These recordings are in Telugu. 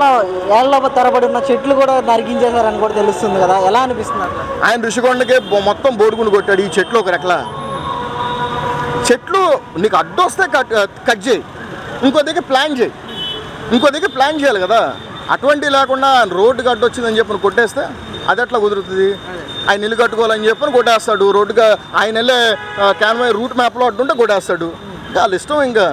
ఏళ్ళ తరబడి ఉన్న చెట్లు కూడా నరికించేశారని కూడా తెలుస్తుంది కదా. ఎలా అనిపిస్తుంది? ఆయన ఋషికొండకే మొత్తం బోడుగుండు కొట్టాడు ఈ చెట్లు ఒక రెక్కల. చెట్లు నీకు అడ్డొస్తే కట్ కట్ చేయి. ఇంకో దగ్గర ప్లాన్ చేయి. ఇంకో దగ్గర ప్లాన్ చేయాలి కదా. అటువంటి లేకుండా రోడ్డుకి అడ్డొచ్చిందని చెప్పి కొట్టేస్తే అది ఎట్లా కుదురుతుంది? ఆయన ఇల్లు కట్టుకోవాలని చెప్పని కొట్టేస్తాడు. రోడ్డుగా ఆయన వెళ్ళే క్యాన్వై రూట్ మ్యాప్లో అడ్డుంటే కొట్టేస్తాడు. ఇంకా వాళ్ళ ఇష్టం ఇంకా.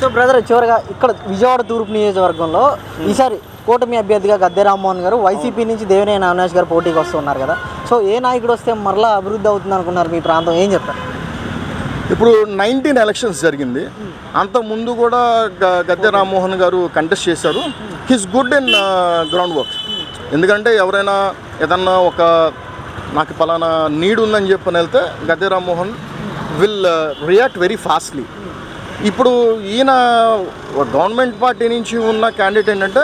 సో బ్రదర్ చివరిగా ఇక్కడ విజయవాడ తూర్పు నియోజకవర్గంలో ఈసారి కూటమి అభ్యర్థిగా గద్దె రామ్మోహన్ గారు వైసీపీ నుంచి దేవినేని అవినాష్ గారు పోటీకి వస్తున్నారు కదా. సో ఏ నాయకుడు వస్తే మరలా అభివృద్ధి అవుతుంది అనుకున్నారు మీ ప్రాంతం? ఏం చెప్తారు? ఇప్పుడు నైన్టీన్ ఎలక్షన్స్ జరిగింది. అంత ముందు కూడా గద్దె రామ్మోహన్ గారు కంటెస్ట్ చేశారు. He's good in ground work ఎందుకంటే ఎవరైనా ఏదన్నా ఒక నాకు పలానా నీడ్ ఉందని చెప్పని వెళ్తే Gadde Rammohan will react very fastly ఇప్పుడు ఈయన గవర్నమెంట్ పార్టీ నుంచి ఉన్న క్యాండిడేట్ ఏంటంటే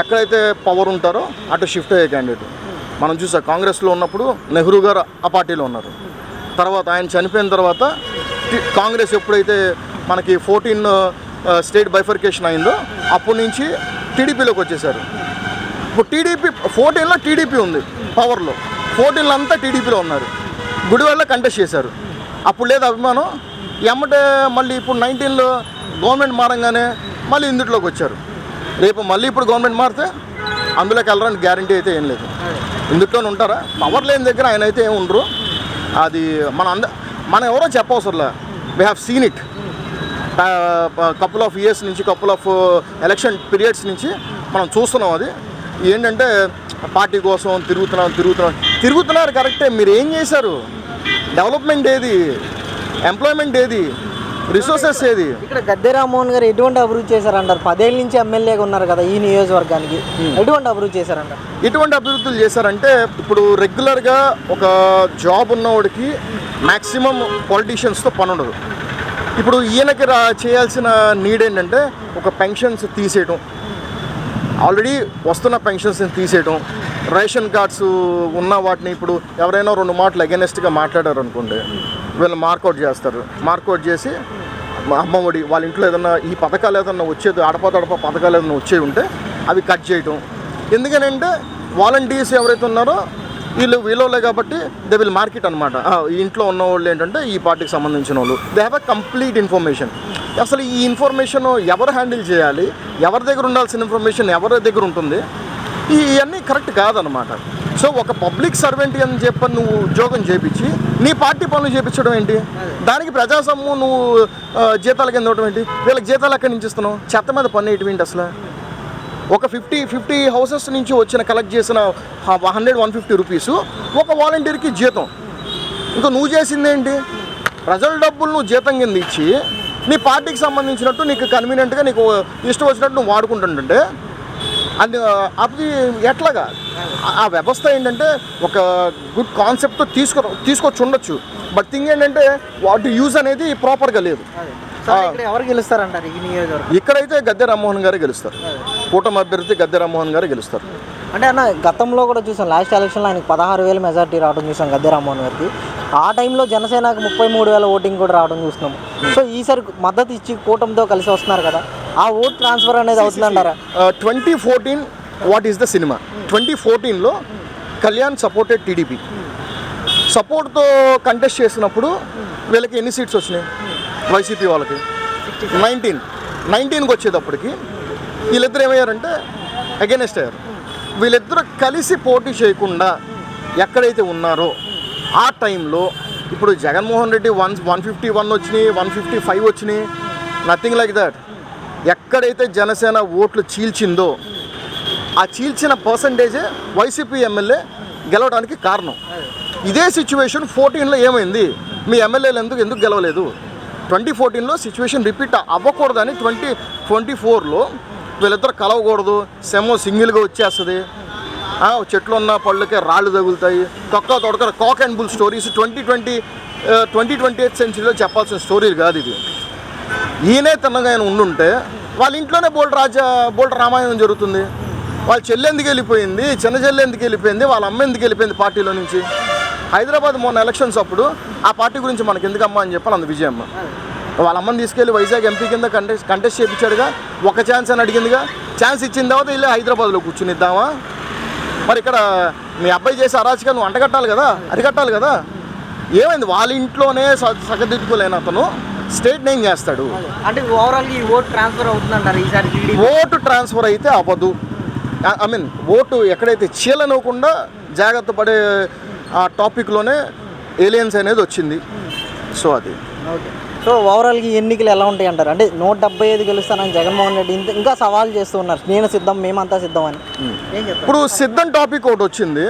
ఎక్కడైతే పవర్ ఉంటారో అటు షిఫ్ట్ అయ్యే క్యాండిడేట్ మనం చూసాం కాంగ్రెస్లో ఉన్నప్పుడు నెహ్రూ గారు ఆ పార్టీలో ఉన్నారు. తర్వాత ఆయన చనిపోయిన తర్వాత కాంగ్రెస్ ఎప్పుడైతే మనకి ఫోర్టీన్ స్టేట్ బైఫర్కేషన్ అయిందో అప్పటి నుంచి టీడీపీలోకి వచ్చేసారు. ఇప్పుడు టీడీపీ ఫోర్టీన్లో టీడీపీ ఉంది పవర్లో ఫోర్టీన్లో అంతా టీడీపీలో ఉన్నారు. గుడివల్ల కంటెస్ట్ చేశారు. అప్పుడు లేదు అభిమానం ఎమ్మటే మళ్ళీ ఇప్పుడు నైన్టీన్లో గవర్నమెంట్ మారంగానే మళ్ళీ ఇందుట్లోకి వచ్చారు. రేపు మళ్ళీ ఇప్పుడు గవర్నమెంట్ మారితే అందులోకి వెళ్ళడానికి గ్యారంటీ అయితే ఏం లేదు. ఇందులోనే ఉంటారా? పవర్ లేని దగ్గర ఆయన అయితే ఏమి ఉండరు. అది మన అంద మనం ఎవరో చెప్పవసరంలే. We have seen it couple of years నుంచి కపుల్ ఆఫ్ ఎలక్షన్ పీరియడ్స్ నుంచి మనం చూస్తున్నాం అది. ఏంటంటే పార్టీ కోసం తిరుగుతున్నాం తిరుగుతున్నాం. తిరుగుతున్నారు కరెక్టే. మీరు ఏం చేశారు? డెవలప్మెంట్ ఏది? ఎంప్లాయ్మెంట్ ఏది? రిసోర్సెస్ ఏది? ఇక్కడ గద్దె రామ్మోహన్ గారు ఎటువంటి అభివృద్ధి చేశారంటారు? పదేళ్ళ నుంచి ఎమ్మెల్యేగా ఉన్నారు కదా ఈ నియోజకవర్గానికి. ఎటువంటి అభివృద్ధి చేశారంటారు? ఎటువంటి అభివృద్ధులు చేశారంటే ఇప్పుడు రెగ్యులర్గా ఒక జాబ్ ఉన్నవాడికి మ్యాక్సిమం పాలిటీషియన్స్తో పని ఉండదు. ఇప్పుడు ఈయనకి రా చేయాల్సిన నీడ్ ఏంటంటే ఒక పెన్షన్స్ తీసేయటం. ఆల్రెడీ వస్తున్న పెన్షన్స్ని తీసేయటం. రేషన్ కార్డ్స్ ఉన్న వాటిని ఇప్పుడు ఎవరైనా రెండు మాటలు అగెనెస్ట్గా మాట్లాడారు అనుకోండి వీళ్ళు మార్కౌట్ చేస్తారు. మార్కౌట్ చేసి మా అమ్మఒడి వాళ్ళ ఇంట్లో ఏదన్నా ఈ పథకాలు ఏదన్నా వచ్చేది అడప తడప పథకాలు ఏదన్నా వచ్చేవి ఉంటే అవి కట్ చేయటం. ఎందుకనంటే వాలంటీర్స్ ఎవరైతే ఉన్నారో వీళ్ళు వీళ్ళోలే కాబట్టి దే విల్ మార్కెట్ అనమాట ఈ ఇంట్లో ఉన్న వాళ్ళు ఏంటంటే ఈ పార్టీకి సంబంధించిన వాళ్ళు. They have a complete information అసలు ఈ ఇన్ఫర్మేషన్ ఎవరు హ్యాండిల్ చేయాలి? ఎవరి దగ్గర ఉండాల్సిన ఇన్ఫర్మేషన్ ఎవరి దగ్గర ఉంటుంది? ఇవన్నీ కరెక్ట్ కాదనమాట సో ఒక పబ్లిక్ సర్వెంట్ అని చెప్పని నువ్వు ఉద్యోగం చేపించి నీ పార్టీ పనులు చేపించడం ఏంటి? దానికి ప్రజాసమ్ము నువ్వు జీతాల కింద ఇవ్వడం ఏంటి? వీళ్ళకి జీతాలు ఎక్కడి నుంచి ఇస్తున్నావు? చెత్త మీద పన్ను వేయటం ఏంటి అసలు? ఒక ఫిఫ్టీ ఫిఫ్టీ హౌసెస్ నుంచి వచ్చిన కలెక్ట్ చేసిన హండ్రెడ్ వన్ ఫిఫ్టీ రూపీస్ ఒక వాలంటీర్కి జీతం. ఇంకా నువ్వు చేసింది ఏంటి? ప్రజల డబ్బులు నువ్వు జీతం కింద ఇచ్చి నీ పార్టీకి సంబంధించినట్టు నీకు కన్వీనియంట్గా నీకు ఇష్టం వచ్చినట్టు నువ్వు వాడుకుంటుంటే అది అది ఎట్లాగా? ఆ- వ్యవస్థ ఏంటంటే ఒక గుడ్ కాన్సెప్ట్తో తీసుకో తీసుకొచ్చి ఉండొచ్చు బట్ థింగ్ ఏంటంటే వాటి యూజ్ అనేది ప్రాపర్గా లేదు. ఎవరు గెలుస్తారంటారు ఈ నియోజకవర్గం? ఇక్కడైతే గద్దె రామ్మోహన్ గారే గెలుస్తారు. కూటమి అభ్యర్థి గద్దె రామ్మోహన్ గారే గెలుస్తారు. అంటే అన్న గతంలో కూడా చూసాం లాస్ట్ ఎలక్షన్లో ఆయనకి పదహారు వేలు మెజార్టీ రావడం చూసాం గద్దె రామ్మోహన్ గారికి. ఆ టైంలో జనసేనకు ముప్పై మూడు వేల ఓటింగ్ కూడా రావడం చూస్తున్నాం. సో ఈసారి మద్దతు ఇచ్చి కూటమితో కలిసి వస్తున్నారు కదా. ఆ ఓట్ ట్రాన్స్ఫర్ అనేది అవుతుందంటారా? Twenty fourteen what is the cinema twenty ఫోర్టీన్లో కళ్యాణ్ సపోర్టెడ్ టీడీపీ సపోర్ట్తో కంటెస్ట్ చేసినప్పుడు వీళ్ళకి ఎన్ని సీట్స్ వచ్చినాయి? వైసీపీ వాళ్ళకి నైన్టీన్ నైన్టీన్కి వచ్చేటప్పటికి వీళ్ళిద్దరు ఏమయ్యారంటే అగెనెస్ట్ అయ్యారు. వీళ్ళిద్దరూ కలిసి పోటీ చేయకుండా ఎక్కడైతే ఉన్నారో ఆ టైంలో ఇప్పుడు Jaganmohan Reddy one one fifty one వచ్చినాయి వన్ ఫిఫ్టీ ఫైవ్ వచ్చినాయి నథింగ్ లైక్ దట్ ఎక్కడైతే జనసేన ఓట్లు చీల్చిందో ఆ చీల్చిన పర్సంటేజే వైసీపీ ఎమ్మెల్యే గెలవడానికి కారణం. ఇదే సిచ్యువేషన్ ఫోర్టీన్లో ఏమైంది? మీ ఎమ్మెల్యేలు ఎందుకు ఎందుకు గెలవలేదు? ట్వంటీ ఫోర్టీన్లో సిచ్యువేషన్ రిపీట్ అవ్వకూడదని ట్వంటీ ట్వంటీ ఫోర్లో వీళ్ళిద్దరు కలవకూడదు. సెమో సింగిల్గా వచ్చేస్తుంది. చెట్లు ఉన్న పళ్ళకే రాళ్ళు తగులుతాయి. తొక్క తొడక cock and bull stories twenty twenty twenty twenty eighth సెంచరీలో చెప్పాల్సిన స్టోరీలు కాదు ఇది. ఈయనే తిన్నగా ఆయన ఉండుంటే వాళ్ళ ఇంట్లోనే బోల్డ్ రాజా బోల్డ్ రామాయణం జరుగుతుంది. వాళ్ళ చెల్లి ఎందుకు వెళ్ళిపోయింది? చిన్న చెల్లి ఎందుకు వెళ్ళిపోయింది? వాళ్ళ అమ్మ ఎందుకు వెళ్ళిపోయింది పార్టీలో నుంచి? హైదరాబాద్ మొన్న ఎలక్షన్స్ అప్పుడు ఆ పార్టీ గురించి మనకి ఎందుకమ్మా అని చెప్పాలి అందు విజయమ్మ. వాళ్ళ అమ్మని తీసుకెళ్ళి వైజాగ్ ఎంపీ కింద కంటెస్ట్ కంటెస్ట్ చేయించాడుగా ఒక ఛాన్స్ అని అడిగిందిగా. ఛాన్స్ ఇచ్చిన తర్వాత వెళ్ళి హైదరాబాద్లో కూర్చునిద్దామా? మరి ఇక్కడ మీ అబ్బాయి చేసే అరాచకాలు నువ్వు అంటగట్టాలి కదా అరికట్టాలి కదా. ఏమైంది? వాళ్ళ ఇంట్లోనే స- సగదిద్దుకోలేని అతను. స్టేట్ నేమ్ చేస్తాడు. అంటే ఓవరాల్ ఈ ఓట్ ట్రాన్స్ఫర్ అవుతుందంటారు ఈసారి ఓటు ట్రాన్స్ఫర్ అయితే అవ్వదు. ఐ మీన్ ఓటు ఎక్కడైతే చీలనవ్వకుండా జాగ్రత్త పడే ఆ టాపిక్లోనే ఏలియన్స్ అనేది వచ్చింది. సో అది. ఓకే. సో ఓవరాల్గా ఎన్నికలు ఎలా ఉంటాయి అంటారు? అంటే నూట డెబ్బై ఐదు గెలుస్తానని జగన్మోహన్ రెడ్డి ఇంకా సవాల్ చేస్తూ ఉన్నారు. నేను సిద్ధం మేమంతా సిద్ధం అని ఇప్పుడు సిద్ధం టాపిక్ ఒకటి వచ్చింది.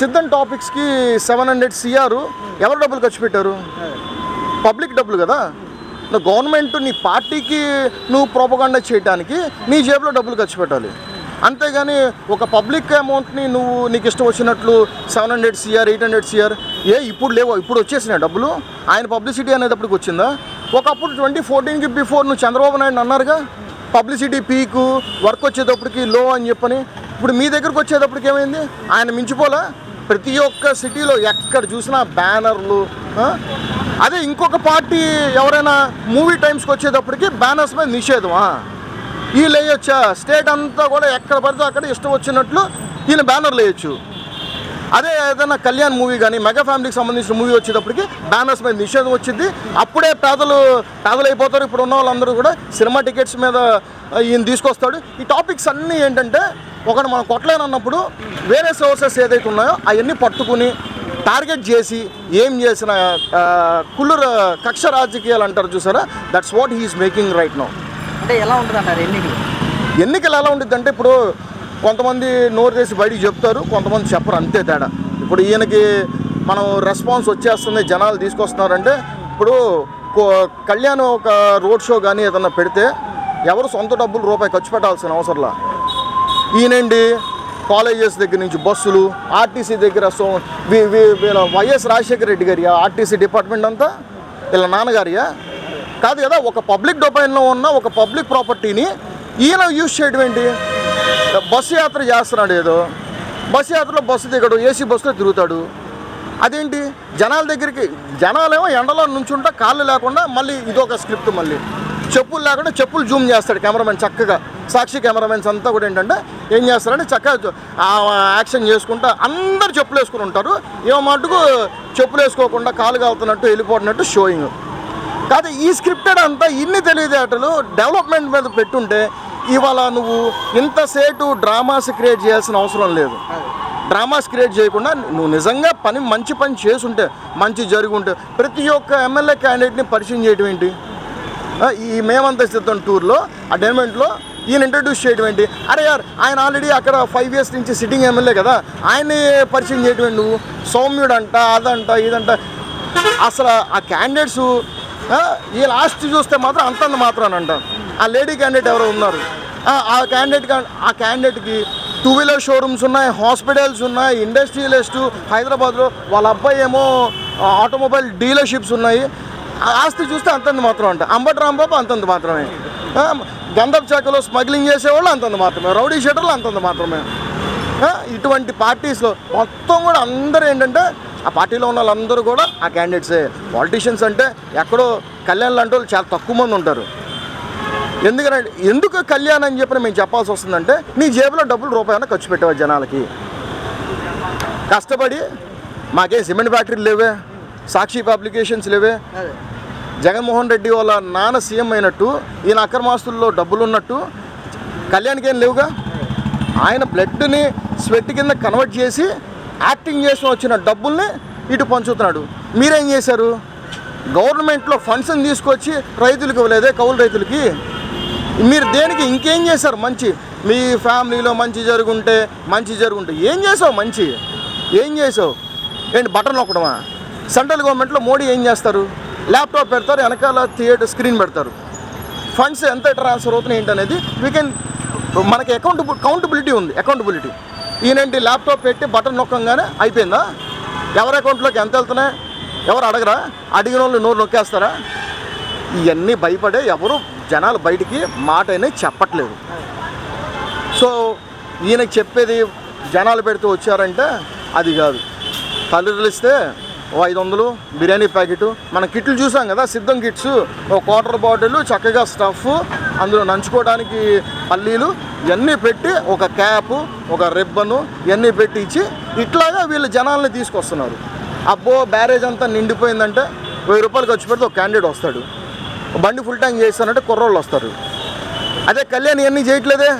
సిద్ధం టాపిక్స్కి సెవెన్ హండ్రెడ్ సిఆర్ ఎవరు డబ్బులు ఖర్చు పెట్టారు? పబ్లిక్ డబ్బులు కదా? నువ్వు గవర్నమెంట్ నీ పార్టీకి నువ్వు ప్రోపగాండా చేయడానికి నీ జేబులో డబ్బులు ఖర్చు పెట్టాలి. అంతేగాని ఒక పబ్లిక్ అమౌంట్ని నువ్వు నీకు ఇష్టం వచ్చినట్లు seven hundred CR eight hundred CR ఏ ఇప్పుడు లేవో ఇప్పుడు వచ్చేసినాయి డబ్బులు. ఆయన పబ్లిసిటీ అనేటప్పటికి వచ్చిందా? ఒకప్పుడు ట్వంటీ ఫోర్టీన్కి బిఫోర్ నువ్వు చంద్రబాబు నాయుడు అన్నారుగా పబ్లిసిటీ పీకు వర్క్ వచ్చేటప్పటికి లో అని చెప్పని. ఇప్పుడు మీ దగ్గరకు వచ్చేటప్పటికి ఏమైంది? ఆయన మించిపోలా? ప్రతి ఒక్క సిటీలో ఎక్కడ చూసినా బ్యానర్లు అదే ఇంకొక పార్టీ ఎవరైనా మూవీ టైమ్స్కి వచ్చేటప్పటికి బ్యానర్స్ మీద నిషేధమా? వీళ్ళు వేయొచ్చా స్టేట్ అంతా కూడా ఎక్కడ పడితే అక్కడ ఇష్టం వచ్చినట్లు ఈయన బ్యానర్లు వేయచ్చు. అదే ఏదైనా కళ్యాణ్ మూవీ కానీ మెగా ఫ్యామిలీకి సంబంధించిన మూవీ వచ్చేటప్పటికి బ్యానర్స్ మీద నిషేధం వచ్చింది. అప్పుడే పేదలు పేదలు అయిపోతారు. ఇప్పుడు ఉన్న వాళ్ళందరూ కూడా సినిమా టికెట్స్ మీద ఈయన తీసుకొస్తాడు. ఈ టాపిక్స్ అన్నీ ఏంటంటే ఒకటి మనం కొట్టలేనన్నప్పుడు వేరే సోర్సెస్ ఏదైతే ఉన్నాయో అవన్నీ పట్టుకుని టార్గెట్ చేసి ఏం చేసిన ఆ, కుళ్ళుర కక్ష రాజకీయాలు అంటారు చూసారా? That's what he is making right now అంటే ఎలా ఉంటుంది అంటారు ఎన్నికలు? ఎన్నికలు ఎలా ఉంటుంది అంటే ఇప్పుడు కొంతమంది నోరు చేసి బయటికి చెప్తారు కొంతమంది చెప్పరు అంతే తేడా. ఇప్పుడు ఈయనకి మనం రెస్పాన్స్ వచ్చేస్తుంది జనాలు తీసుకొస్తున్నారంటే ఇప్పుడు కళ్యాణ్ ఒక రోడ్ షో కానీ ఏదన్నా పెడితే ఎవరు సొంత డబ్బులు రూపాయి ఖర్చు పెట్టాల్సిన అవసరంలా? ఈయనండి కాలేజెస్ దగ్గర నుంచి బస్సులు ఆర్టీసీ దగ్గర సో వీ- వీ- వీళ్ళ వైఎస్ రాజశేఖర రెడ్డి గారి ఆర్టీసీ డిపార్ట్మెంట్ అంతా వీళ్ళ నాన్నగారియా? కాదు కదా ఒక పబ్లిక్ డొమైన్లో ఉన్న ఒక పబ్లిక్ ప్రాపర్టీని ఈయన యూజ్ చేయడం ఏంటి? బస్సు యాత్ర చేస్తున్నాడు ఏదో. బస్సు యాత్రలో బస్సు దిగడు ఏసీ బస్సులో తిరుగుతాడు. అదేంటి? జనాల దగ్గరికి జనాలేమో ఎండలో నుంచుంటా కాళ్ళు లేకుండా మళ్ళీ ఇదొక స్క్రిప్ట్ మళ్ళీ. చెప్పులు లేకుండా చెప్పులు జూమ్ చేస్తాడు కెమెరామెన్ చక్కగా. సాక్షి కెమెరామెన్స్ అంతా కూడా ఏంటంటే ఏం చేస్తారంటే చక్కగా యాక్షన్ చేసుకుంటా అందరు చెప్పులు వేసుకుని ఉంటారు. ఏమో మటుకు చెప్పులు వేసుకోకుండా కాలు కాలుతున్నట్టు వెళ్ళిపోతున్నట్టు షోయింగ్ కాదు ఈ స్క్రిప్టెడ్ అంతా ఇన్ని తెలివితేటలు డెవలప్మెంట్ మీద పెట్టుంటే ఇవాళ నువ్వు ఇంతసేటు డ్రామాస్ క్రియేట్ చేయాల్సిన అవసరం లేదు. డ్రామాస్ క్రియేట్ చేయకుండా నువ్వు నిజంగా పని మంచి పని చేసుంటే మంచి జరుగుంటే ఉంటే ప్రతి ఒక్క ఎమ్మెల్యే క్యాండిడేట్ని పరిచయం చేయడం ఏంటి? ఈ మేమంతా సిద్ధం టూర్లో ఆ డైమెంట్లో ఈయన ఇంట్రడ్యూస్ చేయడం ఏంటి? అరే యార్ ఆయన ఆల్రెడీ అక్కడ ఫైవ్ ఇయర్స్ నుంచి సిట్టింగ్ ఎమ్మెల్యే కదా. ఆయన్ని పరిచయం చేయడం నువ్వు? సౌమ్యుడు అంట అదంట ఇదంట. అసలు ఆ క్యాండిడేట్స్ ఈ లాస్ట్ చూస్తే మాత్రం అంతంత మాత్రం అంట ఆ లేడీ క్యాండిడేట్ ఎవరో ఉన్నారు. ఆ, క్యాండిడేట్ ఆ క్యాండిడేట్కి టూ వీలర్ షోరూమ్స్ ఉన్నాయి హాస్పిటల్స్ ఉన్నాయి ఇండస్ట్రియలిస్ట్ హైదరాబాద్లో వాళ్ళ అబ్బాయి ఏమో ఆటోమొబైల్ డీలర్షిప్స్ ఉన్నాయి. ఆ ఆస్తి చూస్తే అంతంత మాత్రం అంట. అంబటి రాంబాబు అంతంత మాత్రమే. గంధపు శాఖలో స్మగ్లింగ్ చేసేవాళ్ళు అంతంత మాత్రమే రౌడీ షీటర్లు అంతంత మాత్రమే. ఇటువంటి పార్టీస్లో మొత్తం కూడా అందరూ ఏంటంటే ఆ పార్టీలో ఉన్న వాళ్ళందరూ కూడా ఆ క్యాండిడేట్సే పాలిటీషియన్స్ అంటే ఎక్కడో కళ్యాణ్ లాంటి వాళ్ళు చాలా తక్కువ మంది ఉంటారు. ఎందుకంటే ఎందుకు కళ్యాణ్ అని చెప్పి మేము చెప్పాల్సి వస్తుందంటే నీ జేబులో డబ్బులు రూపాయన ఖర్చు పెట్టేవా జనాలకి. కష్టపడి మాకే సిమెంట్ ఫ్యాక్టరీలు లేవే సాక్షి పబ్లికేషన్స్ లేవే. జగన్మోహన్ రెడ్డి వాళ్ళ నాన్న సీఎం అయినట్టు ఈయన అక్రమాస్తుల్లో డబ్బులు ఉన్నట్టు కళ్యాణ్కి ఏం లేవుగా? ఆయన బ్లడ్ని స్వెట్ కింద కన్వర్ట్ చేసి యాక్టింగ్ చేసి వచ్చిన డబ్బుల్ని ఇటు పంచుతున్నాడు. మీరేం చేశారు? గవర్నమెంట్లో ఫండ్స్ని తీసుకొచ్చి రైతులకు ఇవ్వలేదే కౌలు రైతులకి? మీరు దేనికి ఇంకేం చేశారు మంచి? మీ ఫ్యామిలీలో మంచి జరుగుంటే మంచి జరుగుంటే ఏం చేసావు మంచి? ఏం చేసావు ఏంటి బటన్ నొక్కడమా? సెంట్రల్ గవర్నమెంట్లో మోడీ ఏం చేస్తారు? ల్యాప్టాప్ పెడతారు వెనకాల థియేటర్ స్క్రీన్ పెడతారు. ఫండ్స్ ఎంత ట్రాన్స్ఫర్ అవుతున్నాయి ఏంటి అనేది వీ కెన్ మనకి అకౌంటబుల్ కౌంటబిలిటీ ఉంది అకౌంటబిలిటీ ఈయనేంటి ల్యాప్టాప్ పెట్టి బటన్ నొక్కంగానే అయిపోయిందా? ఎవరి అకౌంట్లోకి ఎంత వెళ్తున్నాయి? ఎవరు అడగరా? అడిగిన వాళ్ళు నోరు నొక్కేస్తారా? ఇవన్నీ భయపడే ఎవరు జనాలు బయటికి మాట అనేది చెప్పట్లేదు. సో ఈయనకి చెప్పేది జనాలు పెడితే వచ్చారంటే అది కాదు. తల్లిదండ్రులు ఇస్తే ఓ ఐదు వందలు బిర్యానీ ప్యాకెట్. మన కిట్లు చూసాం కదా సిద్ధం కిట్స్. ఓ క్వార్టర్ బాటిల్ చక్కగా స్టఫ్ అందులో నంచుకోవడానికి పల్లీలు ఇవన్నీ పెట్టి ఒక క్యాప్ ఒక రిబ్బను ఇవన్నీ పెట్టి ఇచ్చి ఇట్లాగా వీళ్ళు జనాల్ని తీసుకొస్తున్నారు. అబ్బో బ్యారేజ్ అంతా నిండిపోయిందంటే వెయ్యి రూపాయలు ఖర్చు పెడితే ఒక క్యాండిడేట్ వస్తాడు. బండి ఫుల్ ట్యాంక్ చేస్తానంటే కుర్రోళ్ళు వస్తారు. అదే కళ్యాణ్ ఇవన్నీ చేయట్లేదే?